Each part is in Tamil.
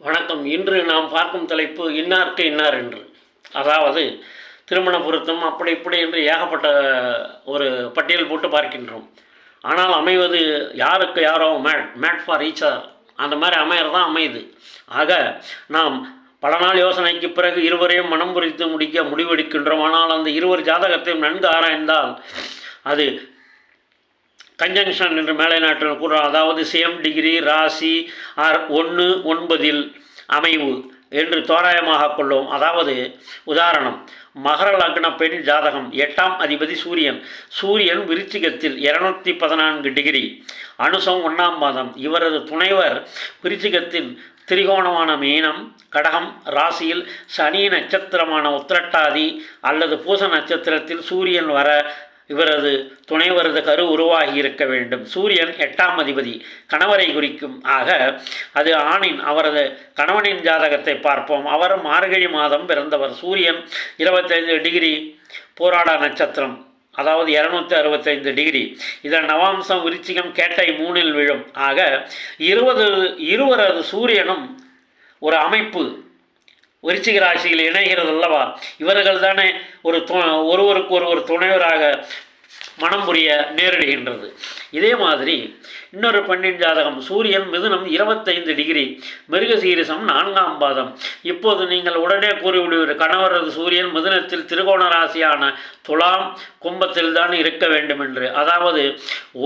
வணக்கம். இன்று நாம் பார்க்கும் தலைப்பு இன்னார்க்கு இன்னார் என்று. அதாவது திருமண பொருத்தம் அப்படி இப்படி என்று ஏகப்பட்ட ஒரு பட்டியல் போட்டு பார்க்கின்றோம். ஆனால் அமைவது யாருக்கு யாரோ மேட் மேட் ஃபார் ஈச்சர் அந்த மாதிரி அமையறது தான் அமையுது ஆக நாம் பல நாள் யோசனைக்கு பிறகு இருவரையும் மனம் புரித்து முடிக்க முடிவெடுக்கின்றோம். ஆனால் அந்த இருவர் ஜாதகத்தையும் நன்கு ஆராய்ந்தால் அது கன்ஜங்ஷன் என்று மேலை நாட்டில் கூறுறோம் அதாவது சேம் டிகிரி ராசி ஆர் ஒன்று ஒன்பதில் அமைவு என்று தோராயமாக கொள்ளும். அதாவது உதாரணம் மகர லக்ன பெண் ஜாதகம் எட்டாம் அதிபதி சூரியன். சூரியன் விருச்சிகத்தில் இருநூத்தி பதினான்கு டிகிரி. அனுசம் ஒன்றாம் மாதம் இவரது துணைவர் விருச்சிகத்தின் திரிகோணமான மீனம். கடகம் ராசியில் சனி நட்சத்திரமான உத்திரட்டாதி அல்லது பூச நட்சத்திரத்தில் சூரியன் வர இவரது துணைவரது கரு உருவாகி இருக்க வேண்டும். சூரியன் எட்டாம் அதிபதி கணவரை குறிக்கும். ஆக அது ஆணின் அவரது கணவனின் ஜாதகத்தை பார்ப்போம். அவர் மார்கழி மாதம் பிறந்தவர். சூரியன் இருபத்தைந்து டிகிரி போராட நட்சத்திரம். அதாவது இரநூத்தி அறுபத்தைந்து டிகிரி. இதன் நவாம்சம் விருச்சிகம் கேட்டை மூணில் விழும். ஆக இருபது இருவரது சூரியனும் ஒரு அமைப்பு. விருச்சிக ராசியில் இணைகிறது அல்லவா இவர்கள் தானே ஒரு து ஒருவருக்கு ஒருவர் துணைவராக மனம் புரிய நேரிடுகின்றது. இதே மாதிரி இன்னொரு பெண்ணின் ஜாதகம் சூரியன் மிதுனம் இருபத்தைந்து டிகிரி மிருகசீரிசம் நான்காம் பாதம். இப்போது நீங்கள் உடனே கூறிவிடுவீர் கணவரது சூரியன் மிதுனத்தில் திருகோண ராசியான துலாம் கும்பத்தில் தான் இருக்க வேண்டும் என்று அதாவது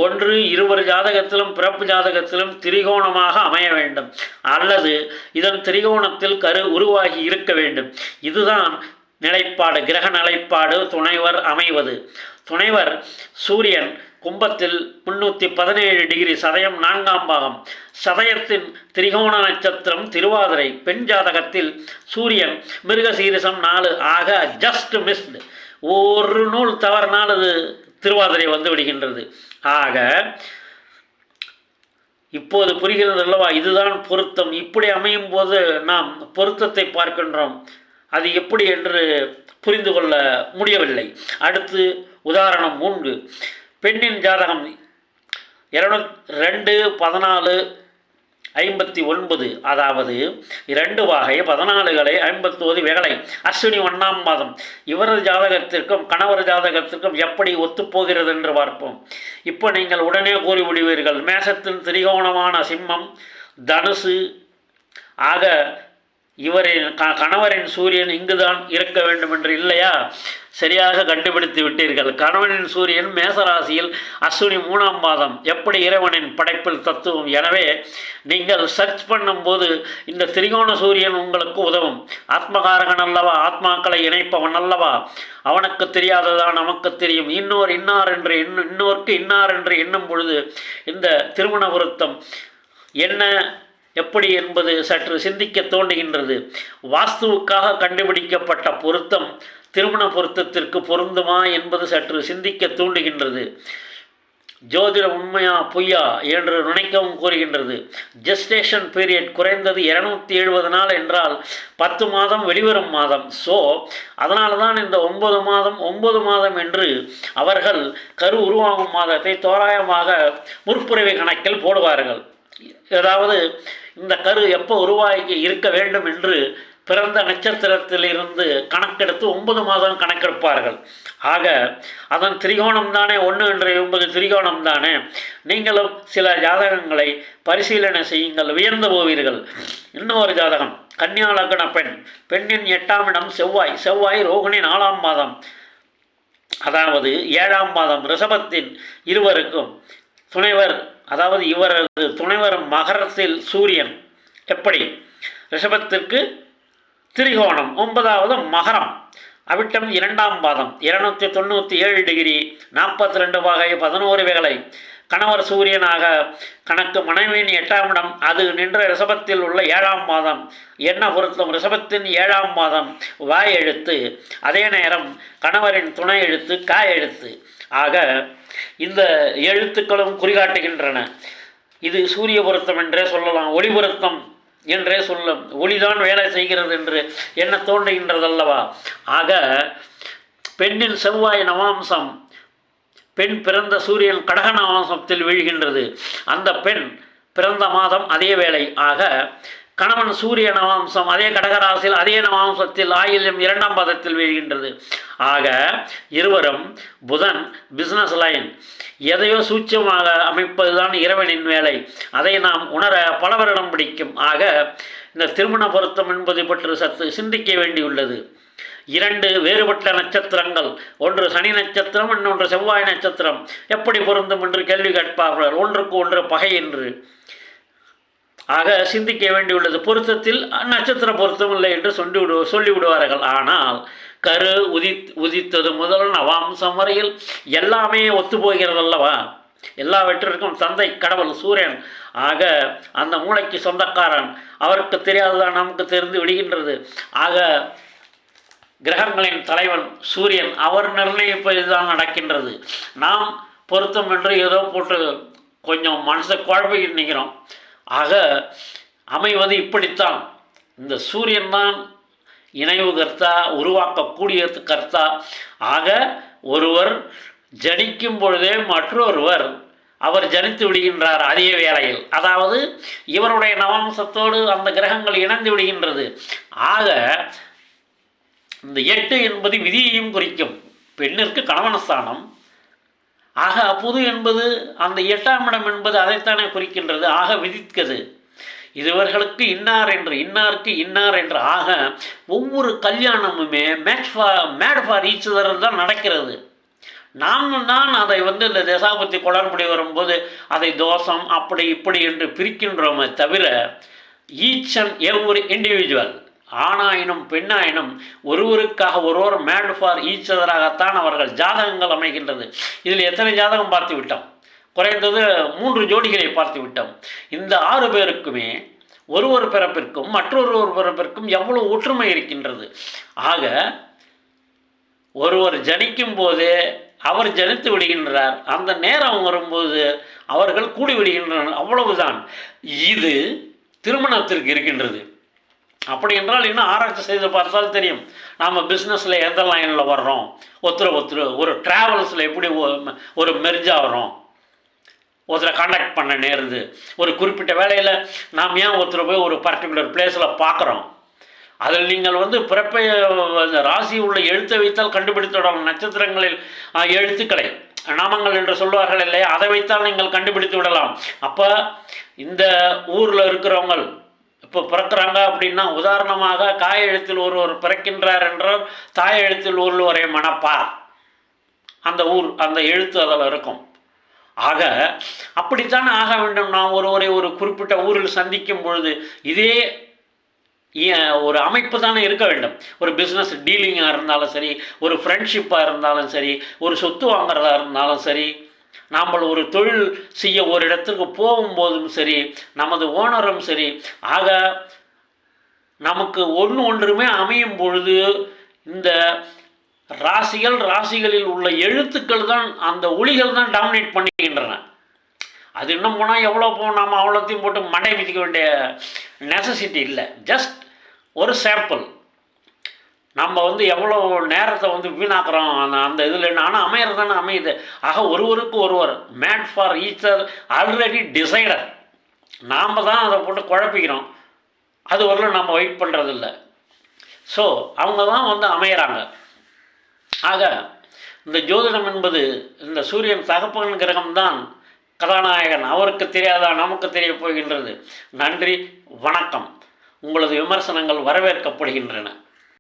ஒன்று இருவர் ஜாதகத்திலும் பிறப்பு ஜாதகத்திலும் திரிகோணமாக அமைய வேண்டும். அல்லது இதன் திரிகோணத்தில் கரு உருவாகி இருக்க வேண்டும். இதுதான் நிலைப்பாடு கிரக நிலைப்பாடு துணைவர் அமைவது. துணைவர் சூரியன் கும்பத்தில் முன்னூற்றி பதினேழு டிகிரி சதயம் நான்காம் பாகம். சதயத்தின் திரிகோண நட்சத்திரம் திருவாதிரை. பெண் ஜாதகத்தில் சூரியன் மிருகசீரிசம் நாலு ஆக ஜஸ்ட் மிஸ்டு ஒரு நூல் தவறினால் அது திருவாதிரை வந்து விடுகின்றது. ஆக இப்போது புரிகிறது அல்லவா? இதுதான் பொருத்தம். இப்படி அமையும் போது நாம் பொருத்தத்தை பார்க்கின்றோம். அது எப்படி என்று புரிந்து கொள்ள முடியவில்லை. அடுத்து உதாரணம் மூன்று. பெண்ணின் ஜாதகம் இரநூ ரெண்டு பதினாலு ஐம்பத்தி ஒன்பது. அதாவது இரண்டு வகை பதினாலுகளை ஐம்பத்தோது வேலை அஸ்வினி ஒன்றாம் மாதம். இவரது ஜாதகத்திற்கும் கணவர் ஜாதகத்திற்கும் எப்படி ஒத்துப்போகிறது என்று பார்ப்போம். இப்போ நீங்கள் உடனே கூறிவிடுவீர்கள். மேசத்தின் திரிகோணமான சிம்மம் தனுசு. ஆக இவரின் க கணவரின் சூரியன் இங்குதான் இருக்க வேண்டும் என்று இல்லையா? சரியாக கண்டுபிடித்து விட்டீர்கள். கணவனின் சூரியன் மேசராசியில் அஸ்வினி மூணாம் மாதம். எப்படி இறைவனின் படைப்பில் தத்துவம்? எனவே நீங்கள் சர்ச் பண்ணும்போது இந்த திரிகோண சூரியன் உங்களுக்கு உதவும். ஆத்மகாரகன் அல்லவா? ஆத்மாக்களை இணைப்பவன் அல்லவா? அவனுக்கு தெரியாததான் நமக்கு தெரியும். இன்னொரு இன்னார் என்று இன்னும் இன்னோருக்கு இன்னார் என்று எண்ணும் பொழுது இந்த திருமண பொருத்தம் என்ன எப்படி என்பது சற்று சிந்திக்க தோன்றுகின்றது. வாஸ்துவுக்காக கண்டுபிடிக்கப்பட்ட பொருத்தம் திருமண பொருத்தத்திற்கு பொருந்துமா என்பது சற்று சிந்திக்க தூண்டுகின்றது. ஜோதிட உண்மையா பொய்யா என்று நினைக்கவும் கூறுகின்றது. ஜெஸ்டேஷன் பீரியட் குறைந்தது இருநூத்தி எழுபது நாள் என்றால் பத்து மாதம் வெளிவரும் மாதம். ஸோ அதனால தான் இந்த ஒன்பது மாதம் ஒன்பது மாதம் என்று அவர்கள் கரு உருவாகும் மாதத்தை தோராயமாக முற்புறவை கணக்கில் போடுவார்கள். அதாவது இந்த கரு எப்போ உருவாகி இருக்க வேண்டும் என்று பிறந்த நட்சத்திரத்திலிருந்து கணக்கெடுத்து ஒன்பது மாதம் கணக்கெடுப்பார்கள். ஆக அதன் திரிகோணம் தானே? ஒன்று என்று என்பது திரிகோணம் தானே? நீங்களும் சில ஜாதகங்களை பரிசீலனை செய்யுங்கள். வியந்து போவீர்கள். இன்னொரு ஜாதகம். கன்னியா லக்ன பெண். பெண்ணின் எட்டாம் இடம் செவ்வாய். செவ்வாய் ரோகிணி நாலாம் மாதம். அதாவது ஏழாம் மாதம் ரிஷபத்தின் இருவருக்கும் துணைவர் அதாவது இவரது துணைவர் மகரத்தில் சூரியன். எப்படி? ரிஷபத்திற்கு திரிகோணம் ஒன்பதாவது மகரம். அவிட்டம் இரண்டாம் பாதம். இருநூத்தி தொண்ணூற்றி ஏழு டிகிரி நாற்பத்தி ரெண்டு வகை பதினோரு வேலை. கணவர் சூரியனாக கணக்கு மனைவியின் எட்டாம் இடம். அது நின்ற ரிஷபத்தில் உள்ள ஏழாம் மாதம் என்ன பொருத்தம்? ரிஷபத்தின் ஏழாம் மாதம் வாய் எழுத்து. அதே நேரம் கணவரின் துணை எழுத்து காய் எழுத்து. ஆக இந்த எழுத்துக்களும் குறிகாட்டுகின்றன. இது சூரிய பொருத்தம் என்றே சொல்லலாம். ஒளி பொருத்தம் என்றே சொல்லும். ஒளிதான் வேலை செய்கிறது என்று என்ன தோன்றுகின்றதல்லவா? ஆக பெண்ணின் செவ்வாய் நவாம்சம் பெண் பிறந்த சூரியன் கடக நவாம்சத்தில் விழுகின்றது. அந்த பெண் பிறந்த மாதம் அதே வேளை. ஆக கணவன் சூரிய நவாம்சம் அதே கடகராசியில் அதே நவாம்சத்தில் ஆயில்யம் இரண்டாம் பாதத்தில் வீழ்கின்றது. ஆக இருவரும் புதன் பிஸ்னஸ் லைன் எதையோ சூட்சமாக அமைப்பதுதான் இறைவனின் வேலை. அதை நாம் உணர பல வருடம் பிடிக்கும். ஆக இந்த திருமண பொருத்தம் என்பது பற்றி சத்து சிந்திக்க வேண்டியுள்ளது. இரண்டு வேறுபட்ட நட்சத்திரங்கள். ஒன்று சனி நட்சத்திரம் இன்னொன்று செவ்வாய் நட்சத்திரம். எப்படி பொருந்தும் என்று கேள்வி கேட்பார்கள். ஒன்றுக்கு ஒன்று பகை என்று. ஆக சிந்திக்க வேண்டியுள்ளது. பொருத்தத்தில் நட்சத்திர பொருத்தம் இல்லை என்று சொல்லி விடு சொல்லிவிடுவார்கள் ஆனால் கரு உதி உதித்தது முதல் நவாம்சம் வரையில் எல்லாமே ஒத்துப்போகிறது அல்லவா? எல்லாவற்றிற்கும் தந்தை கடவுள் சூரியன். ஆக அந்த மூளைக்கு சொந்தக்காரன். அவருக்கு தெரியாததான் நமக்கு தெரிந்து விடுகின்றது. ஆக கிரகங்களின் தலைவன் சூரியன் அவர் நிர்ணயிப்பது தான் நடக்கின்றது. நாம் பொருத்தம் என்று ஏதோ போட்டு கொஞ்சம் மனசை குழப்பிக்கிட்டு நிற்கிறோம். ஆக அமைவது இப்படித்தான். இந்த சூரியன் தான் இணைவு கர்த்தா உருவாக்கக்கூடிய கர்த்தா. ஆக ஒருவர் ஜனிக்கும் பொழுதே மற்றொருவர் அவர் ஜனித்து விடுகின்றார் அதே வேளையில். அதாவது இவருடைய நவம்சத்தோடு அந்த கிரகங்கள் இணைந்து விடுகின்றது. ஆக இந்த எட்டு என்பது விதியையும் குறிக்கும். பெண்ணிற்கு கணவனஸ்தானம். ஆக புது என்பது அந்த எட்டாம் இடம் என்பது அதைத்தானே குறிக்கின்றது. ஆக விதித்தது. இதுவர்களுக்கு இன்னார் என்று இன்னாருக்கு இன்னார் என்று. ஆக ஒவ்வொரு கல்யாணமுமே match for made for each தான் நடக்கிறது. நாம் தான் அதை வந்து இந்த தசாபத்தி குளறுபடி வரும்போது அதை தோஷம் அப்படி இப்படி என்று பிரிக்கின்றோமே தவிர ஈச் அண்ட் எவ்ரி இண்டிவிஜுவல் ஆணாயினும் பெண்ணாயினும் ஒருவருக்காக ஒருவர் மேட் ஃபார் ஈச் அதராகத்தான் அவர்கள் ஜாதகங்கள் அமைகின்றது. இதில் எத்தனை ஜாதகம் பார்த்து விட்டோம்? குறைந்தது மூன்று ஜோடிகளை பார்த்து விட்டோம். இந்த ஆறு பேருக்குமே ஒரு ஒரு பிறப்பிற்கும் மற்றொரு ஒரு பிறப்பிற்கும் எவ்வளவு ஒற்றுமை இருக்கின்றது? ஆக ஒருவர் ஜனிக்கும் போதே அவர் ஜனித்து விடுகின்றார். அந்த நேரம் வரும்போது அவர்கள் கூடி விடுகின்றனர் அவ்வளவுதான். இது திருமணத்திற்கு இருக்கின்றது. அப்படி என்றால் இன்னும் ஆராய்ச்சி செய்து பார்த்தால் தெரியும். நாம் பிஸ்னஸில் எந்த லைனில் வர்றோம்? ஒருத்தர் ஒருத்தர் ஒரு ட்ராவல்ஸில் எப்படி ஒரு மெர்ஜ் ஆகிறோம்? ஒருத்தரை காண்டாக்ட் பண்ண நேருது. ஒரு குறிப்பிட்ட வேலையில் நாம் ஏன் ஒருத்தரை போய் ஒரு பர்டிகுலர் பிளேஸில் பார்க்குறோம்? அதில் நீங்கள் வந்து பிறப்பை ராசி உள்ள எழுத்தை வைத்தால் கண்டுபிடித்துவிடலாம் நட்சத்திரங்களில் எழுத்துக்களை நாமங்கள் என்று சொல்வார்கள் இல்லையா? அதை வைத்தால் நீங்கள் கண்டுபிடித்து விடலாம். அப்போ இந்த ஊரில் இருக்கிறவங்க இப்போ பிறக்கிறாங்க அப்படின்னா உதாரணமாக காய எழுத்தில் ஒருவர் பிறக்கின்றார் என்றால் தாய் எழுத்தில் ஒருவரை மணப்பார். அந்த ஊர் அந்த எழுத்து அதில் இருக்கும். ஆக அப்படித்தான் ஆக வேண்டும்? நாம் ஒருவரை ஒரு குறிப்பிட்ட ஊரில் சந்திக்கும் பொழுது இதே ஏ- ஒரு அமைப்பு தானே இருக்க வேண்டும். ஒரு பிஸ்னஸ் டீலிங்காக இருந்தாலும் சரி ஒரு ஃப்ரெண்ட்ஷிப்பாக இருந்தாலும் சரி ஒரு சொத்து வாங்குறதா இருந்தாலும் சரி நாம் ஒரு தொழில் செய்ய ஒரு இடத்துக்கு போகும்போதும் சரி நமது ஓனரும் சரி ஆக நமக்கு ஒன்று ஒன்றுமே அமையும் பொழுது இந்த ராசிகள் ராசிகளில் உள்ள எழுத்துக்கள் தான் அந்த ஒளிகள் தான் டாமினேட் பண்ணிக்கின்றன அது இன்னும் போனால் எவ்வளோ போகும் நாம் அவ்வளோத்தையும் போட்டு மண்டை மிதிக்க வேண்டிய நெசசிட்டி இல்லை. ஜஸ்ட் ஒரு சாம்பிள் நம்ம வந்து எவ்வளோ நேரத்தை வந்து வீணாக்குறோம்? அந்த அந்த இதில் ஆனால் அமையிறது தானே அமையுது. ஆக ஒருவருக்கு ஒருவர் made for each other already decided நாம் தான் அதை போட்டு குழப்பிக்கிறோம். அது வரலும் நம்ம வெயிட் பண்ணுறதில்ல ஸோ அவங்க தான் வந்து அமையிறாங்க. ஆக இந்த ஜோதிடம் என்பது இந்த சூரியன் தகப்பன் கிரகம்தான் கதாநாயகன். அவருக்கு தெரியாதா? நமக்கு தெரிய போகின்றது. நன்றி வணக்கம். உங்களது விமர்சனங்கள் வரவேற்கப்படுகின்றன.